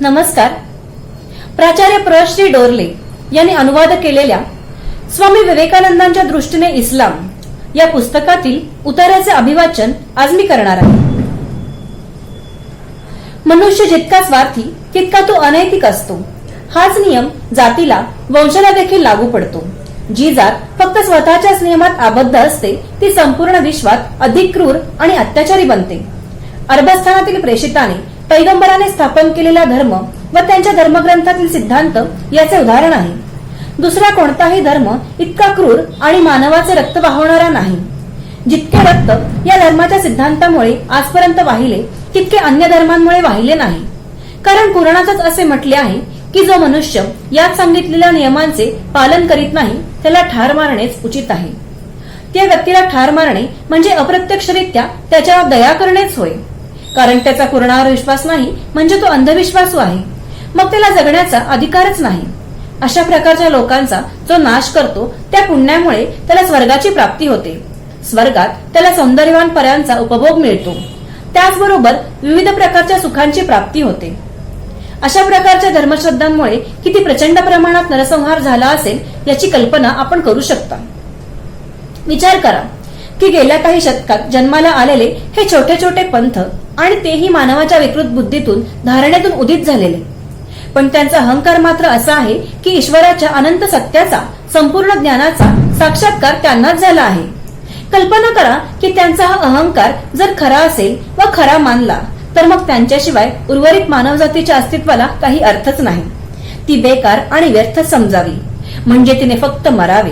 नमस्कार. प्राचार्य प्र श्री डोरले यांनी अनुवाद केलेल्या स्वामी विवेकानंदांच्या दृष्टीने इस्लाम या पुस्तकातील उतार्याचे अभिवाचन आज मी करणार आहे. मनुष्य जितका स्वार्थी तितका तो अनैतिक असतो. हाच नियम जातीला वंशाला देखील लागू पडतो. जी जात फक्त स्वतःच्याच नियमात आबद्ध असते ती संपूर्ण विश्वात अधिक क्रूर आणि अत्याचारी बनते. अरबस्थानातील प्रेषिताने पैगंबराने स्थापन केलेला धर्म व त्यांच्या धर्मग्रंथातील सिद्धांत याचे उदाहरण आहे. दुसरा कोणताही धर्म इतका क्रूर आणि मानवाचे रक्त वाहवणारा नाही. जितके रक्त या धर्माच्या सिद्धांतामुळे आजपर्यंत वाहिले तितके अन्य धर्मांमुळे वाहिले नाही. कारण कुराणातच असे म्हटले आहे की जो मनुष्य यात सांगितलेल्या नियमांचे पालन करीत नाही त्याला ठार मारणेच उचित आहे. त्या व्यक्तीला ठार मारणे म्हणजे अप्रत्यक्षरित्या त्याच्यावर दया करणेच होय. कारण त्याचा कुरणावर विश्वास नाही म्हणजे तो अंधविश्वासू आहे. मग त्याला जगण्याचा अधिकारच नाही. अशा प्रकारच्या लोकांचा जो नाश करतो त्या पुण्यामुळे त्याला स्वर्गाची प्राप्ती होते. स्वर्गात त्याला सौंदर्यवान पर्यांचा उपभोग मिळतो. त्याचबरोबर विविध प्रकारच्या सुखांची प्राप्ती होते. अशा प्रकारच्या धर्मश्रद्धांमुळे किती प्रचंड प्रमाणात नरसंहार झाला असेल याची कल्पना आपण करू शकता. विचार करा की गेल्या काही शतकात जन्माला आलेले हे छोटे छोटे पंथ आणि तेही मानवाच्या विकृत बुद्धीतून धारणेतून उदित झालेले. पण त्यांचा अहंकार मात्र असा आहे की ईश्वराच्या अनंत सत्याचा संपूर्ण ज्ञानाचा साक्षात्कार त्यांनाच झाला आहे. कल्पना करा की त्यांचा हा अहंकार जर खरा असेल व खरा मानला तर मग त्यांच्याशिवाय उर्वरित मानवजातीच्या अस्तित्वाला काही अर्थच नाही. ती बेकार आणि व्यर्थ समजावी. म्हणजे तिने फक्त मरावे.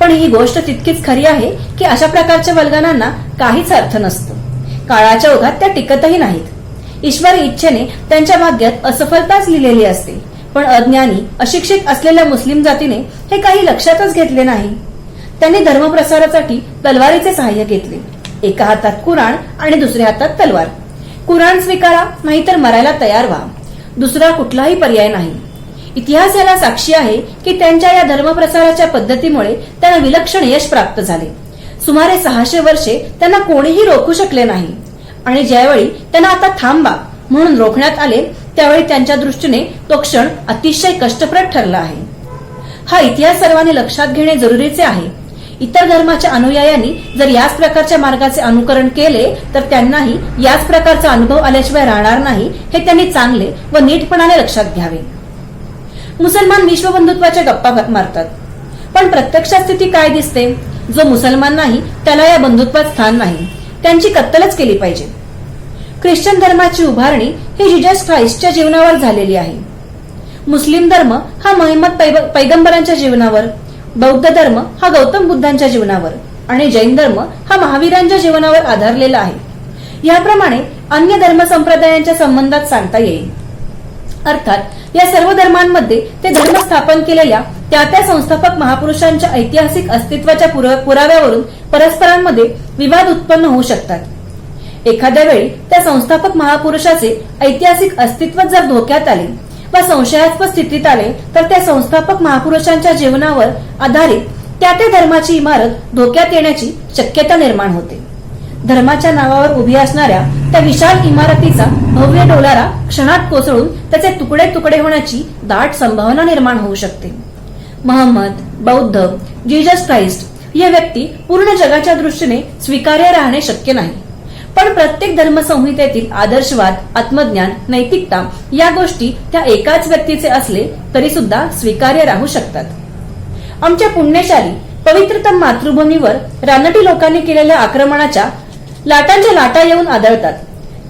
पण ही गोष्ट तितकीच खरी आहे की अशा प्रकारच्या वल्गनांना काहीच अर्थ नसतो. काळाच्या ओघात त्या टिकतही नाहीत. ईश्वरी इच्छेने त्यांच्या भाग्यात असफलताच लिहिलेली असते पण अज्ञानी अशिक्षित असलेल्या मुस्लिम जातीने हे काही लक्षातच घेतले नाही. त्यांनी धर्मप्रसारासाठी तलवारीचे सहाय्य घेतले. एका हातात कुराण आणि दुसऱ्या हातात तलवार. कुराण स्वीकारा नाहीतर मरायला तयार व्हा. दुसरा कुठलाही पर्याय नाही. इतिहास याला साक्षी आहे की त्यांच्या या धर्मप्रसाराच्या पद्धतीमुळे त्यांना विलक्षण यश प्राप्त झाले. सुमारे सहाशे वर्षे त्यांना कोणीही रोखू शकले नाही. आणि ज्यावेळी त्यांना आता थांबा म्हणून रोखण्यात आले त्यावेळी त्यांच्या दृष्टीने तो क्षण अतिशय कष्टप्रद ठरला आहे. हा इतिहास सर्वांनी लक्षात घेणे जरुरीचे आहे. इतर धर्माच्या अनुयायांनी जर याच प्रकारच्या मार्गाचे अनुकरण केले तर त्यांनाही याच प्रकारचा अनुभव आल्याशिवाय राहणार नाही हे त्यांनी चांगले व नीटपणाने लक्षात घ्यावे. मुसलमान विश्वबंधुत्वाच्या गप्पा मारतात. पण प्रत्यक्षात स्थिती काय दिसते? जो मुसलमान नाही त्याला या बंधुत्वात स्थान नाही. त्यांची कत्तलच केली पाहिजे. ख्रिश्चन धर्माची उभारणी ही जिजस ख्राईस्टच्या जीवनावर झालेली आहे. मुस्लिम धर्म हा मोहम्मद पैगंबरांच्या जीवनावर बौद्ध धर्म हा गौतम बुद्धांच्या जीवनावर आणि जैन धर्म हा महावीरांच्या जीवनावर आधारलेला आहे. याप्रमाणे अन्य धर्म संप्रदायांच्या संबंधात सांगता येईल. अर्थात या सर्व धर्मांमध्ये ते धर्म स्थापन केलेल्या त्या त्या संस्थापक महापुरुषांच्या ऐतिहासिक अस्तित्वाच्या पुराव्यावरून परस्परांमध्ये विवाद उत्पन्न होऊ शकतात. एखाद्या वेळी त्या संस्थापक महापुरुषाचे ऐतिहासिक अस्तित्व जर धोक्यात आले व संशयास्पद स्थितीत आले तर त्या संस्थापक महापुरुषांच्या जीवनावर आधारित त्या त्या धर्माची इमारत धोक्यात येण्याची शक्यता निर्माण होते. धर्माच्या नावावर उभी असणाऱ्या त्या विशाल इमारतीचा भव्य डोलारा क्षणात कोसळून त्याचे तुकडे तुकडे होण्याची दाट संभावना निर्माण होऊ शकते. महम्मद बौद्ध जीजस क्राइस्ट या व्यक्ती पूर्ण जगाच्या दृष्टीने स्वीकार्य राहणे शक्य नाही. पण प्रत्येक धर्मसंहितेतील आदर्शवाद आत्मज्ञान नैतिकता या गोष्टी त्या एकाच व्यक्तीचे असले तरी सुद्धा स्वीकार्य राहू शकतात. आमच्या पुण्यशाली पवित्रतम मातृभूमीवर रानटी लोकांनी केलेल्या आक्रमणाच्या लाटांच्या लाटा येऊन आदळतात.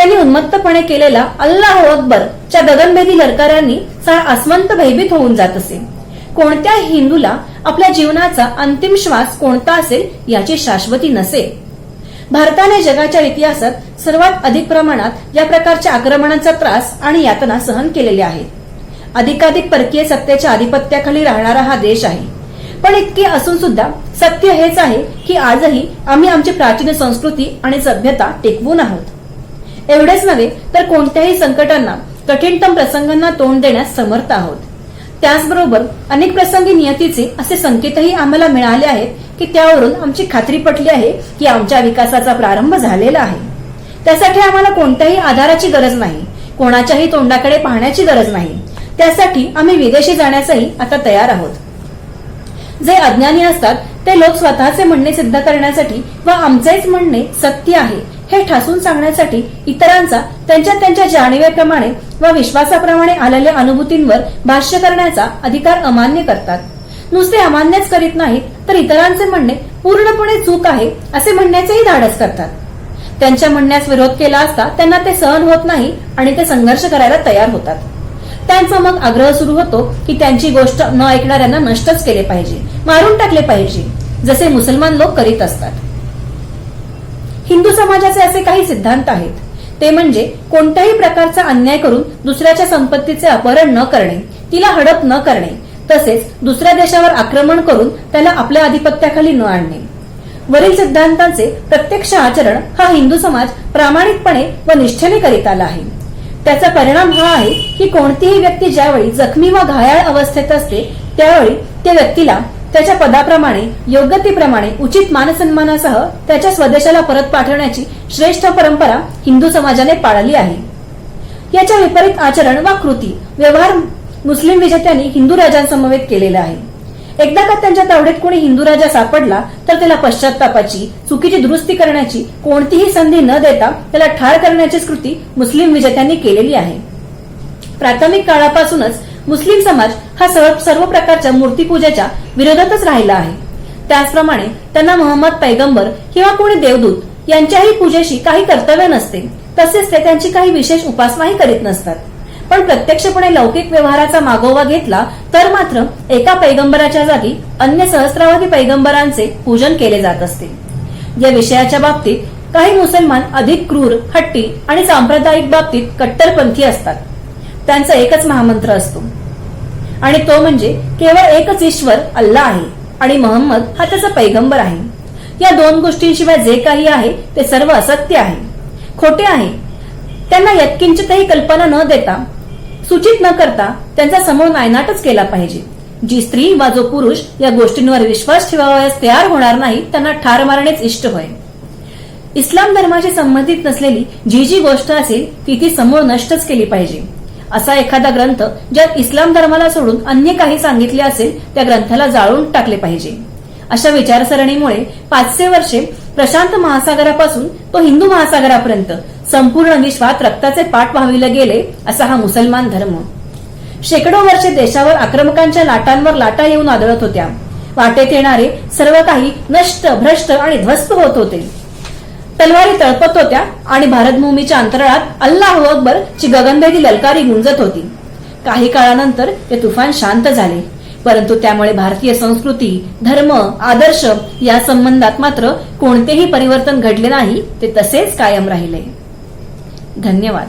त्यांनी उन्मत्तपणे केलेला अल्लाह अकबर च्या गगनभेदी लरकारांनी सारा भयभीत होऊन जात असे. कोणत्याही हिंदूला आपल्या जीवनाचा अंतिम श्वास कोणता असेल याची शाश्वती नसे. भारताने जगाच्या इतिहासात सर्वात अधिक प्रमाणात या प्रकारच्या आक्रमणांचा त्रास आणि यातना सहन केलेल्या आहेत अधिकाधिक परकीय सत्तेच्या आधिपत्याखाली राहणारा हा देश आहे. पण इतके असून सुद्धा सत्य हेच आहे की आजही आम्ही आमची प्राचीन संस्कृती आणि सभ्यता टिकवून आहोत. एवढेच नव्हे तर कोणत्याही संकटांना कठीणतम प्रसंगांना तोंड देण्यास समर्थ आहोत. त्याचबरोबर अनेक प्रसंगी नियतीचे असे संकेतही आम्हाला मिळाले आहेत की त्यावरून आमची खात्री पटली आहे की आमच्या विकासाचा प्रारंभ झालेला आहे. त्यासाठी आम्हाला कोणत्याही आधाराची गरज नाही कोणाच्याही तोंडाकडे पाहण्याची गरज नाही. त्यासाठी आम्ही विदेशी जाण्यासही आता तयार आहोत. जे अज्ञानी असतात ते लोक स्वतःचे म्हणणे सिद्ध करण्यासाठी व आमचेच म्हणणे सत्य आहे हे ठासून सांगण्यासाठी इतरांचा त्यांच्या त्यांच्या जाणीवेप्रमाणे व विश्वासाप्रमाणे आलेल्या अनुभूतींवर भाष्य करण्याचा अधिकार अमान्य करतात. नुसते अमान्यच करीत नाहीत तर इतरांचे म्हणणे पूर्णपणे चूक आहे असे म्हणण्याचेही धाडस करतात. त्यांच्या म्हणण्यास विरोध केला असता त्यांना ते सहन होत नाही आणि ते संघर्ष करायला तयार होतात. त्यांचा मग आग्रह सुरू होतो की त्यांची गोष्ट न ऐकणाऱ्यांना नष्टच केले पाहिजे मारून टाकले पाहिजे जसे मुसलमान लोक करीत असतात. हिंदू समाजाचे असे काही सिद्धांत आहेत. ते म्हणजे कोणत्याही प्रकारचा अन्याय करून दुसऱ्याच्या संपत्तीचे अपहरण न करणे तिला हडप न करणे तसेच दुसऱ्या देशावर आक्रमण करून त्याला आपल्या आधिपत्याखाली न आणणे. वरील सिद्धांतांचे प्रत्यक्ष आचरण हा हिंदू समाज प्रामाणिकपणे व निष्ठेने करीत आला आहे. त्याचा परिणाम हा आहे की कोणतीही व्यक्ती ज्यावेळी जखमी व घायाळ अवस्थेत असते त्यावेळी त्या व्यक्तीला त्याच्या पदाप्रमाणे योग्यतेप्रमाणे उचित मानसन्मानासह त्याच्या स्वदेशाला परत पाठवण्याची श्रेष्ठ परंपरा हिंदू समाजाने पाळली आहे. याच्या विपरीत आचरण वा कृती व्यवहार मुस्लिम विजेत्यांनी हिंदू राजांसमवेत केलेला आहे. एकदा का त्यांच्या तावडीत कोणी हिंदू राजा सापडला तर त्याला पश्चातापाची चुकीची दुरुस्ती करण्याची कोणतीही संधी न देता त्याला ठार करण्याची कृती मुस्लिम विजेत्यांनी केलेली आहे. प्राथमिक काळापासूनच मुस्लिम समाज हा सर्व सर्व प्रकारच्या मूर्तीपूजेच्या विरोधातच राहिला आहे. त्याचप्रमाणे त्यांना मोहम्मद पैगंबर किंवा कोणी देवदूत यांच्याही पूजेशी काही कर्तव्य नसते. तसेच ते त्यांची काही विशेष उपासनाही करीत नसतात. पण प्रत्यक्षपणे लौकिक व्यवहाराचा मागोवा घेतला तर मात्र एका पैगंबराच्या जागी अन्य सहस्रावधी पैगंबरांचे पूजन केले जात असते. या विषयाच्या बाबतीत काही मुसलमान अधिक क्रूर हट्टी आणि सांप्रदायिक बाबतीत कट्टरपंथी असतात. त्यांचा एकच महामंत्र असतो. आणि तो म्हणजे केवळ एकच ईश्वर अल्ला आहे आणि मोहम्मद हा त्याचा पैगंबर आहे. या दोन गोष्टींशिवाय जे काही आहे ते सर्व असत्य आहे. खोटे आहे. त्यांना यत्किंचितही कल्पना न देता सूचित न करता त्यांचा समूळ नायनाटच केला पाहिजे. जी स्त्री वा जो पुरुष या गोष्टींवर विश्वास ठेवावयास तयार होणार नाही त्यांना ठार मारणेच इष्ट होय. इस्लाम धर्माशी संबंधित नसलेली जी जी गोष्ट असेल ती ती समूळ नष्टच केली पाहिजे. असा एखादा ग्रंथ ज्यात इस्लाम धर्माला सोडून अन्य काही सांगितले असेल त्या ग्रंथाला जाळून टाकले पाहिजे. अशा विचारसरणीमुळे पाचशे वर्षे प्रशांत महासागरापासून तो हिंदू महासागरापर्यंत संपूर्ण विश्वात रक्ताचे पाठ वाहविले गेले असा हा मुसलमान धर्म. शेकडो वर्षे देशावर आक्रमकांच्या लाटांवर लाटा येऊन आदळत होत्या. वाटेत येणारे सर्व काही नष्ट भ्रष्ट आणि ध्वस्त होत होते. तलवारी तळपत होत्या आणि भारतभूमीच्या अंतराळात अल्लाह अकबर ची गगनभेदी ललकारी गुंजत होती. काही काळानंतर ते तुफान शांत झाले. परंतु त्यामुळे भारतीय संस्कृती धर्म आदर्श या संबंधात मात्र कोणतेही परिवर्तन घडले नाही ते तसेच कायम राहिले. धन्यवाद.